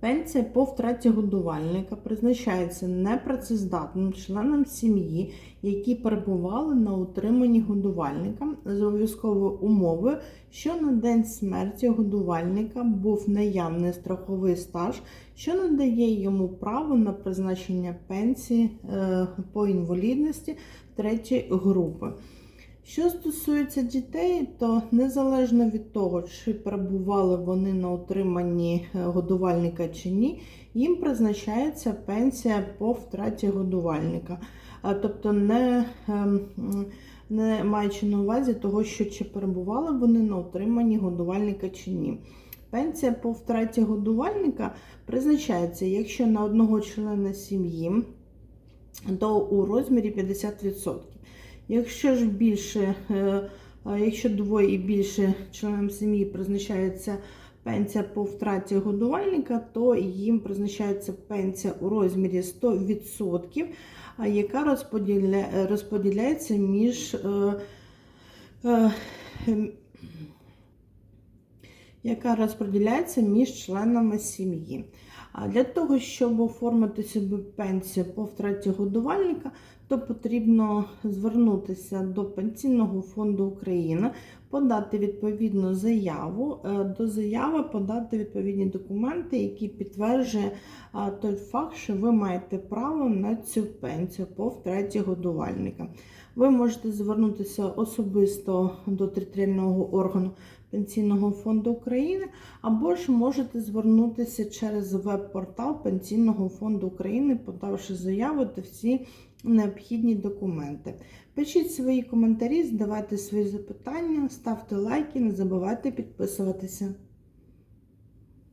Пенсія по втраті годувальника призначається непрацездатним членам сім'ї, які перебували на утриманні годувальника з обов'язковою умовою, що на день смерті годувальника був наявний страховий стаж, що надає йому право на призначення пенсії е, по інвалідності третьої групи. Що стосується дітей, то незалежно від того, чи перебували вони на утриманні е, годувальника чи ні, їм призначається пенсія по втраті годувальника. Тобто, не, ем, не маючи на увазі того, що чи перебували вони на утриманні годувальника чи ні. Пенсія по втраті годувальника призначається, якщо на одного члена сім'ї, то у розмірі 50%. Якщо ж більше, е, якщо двоє і більше членам сім'ї призначається пенсія по втраті годувальника, то їм призначається пенсія у розмірі 100%, яка розподіля, розподіляється між е, е, яка розподіляється між членами сім'ї. Для того, щоб оформити собі пенсію по втраті годувальника, то потрібно звернутися до Пенсійного фонду України, подати відповідну заяву. Е, До заяви подати відповідні документи, які підтверджують той факт, що ви маєте право на цю пенсію по втраті годувальника. Ви можете звернутися особисто до територіального органу Пенсійного фонду України, або ж можете звернутися через веб-портал Пенсійного фонду України, подавши заяву та всі необхідні документи. Пишіть свої коментарі, задавайте свої запитання, ставте лайки, не забувайте підписуватися.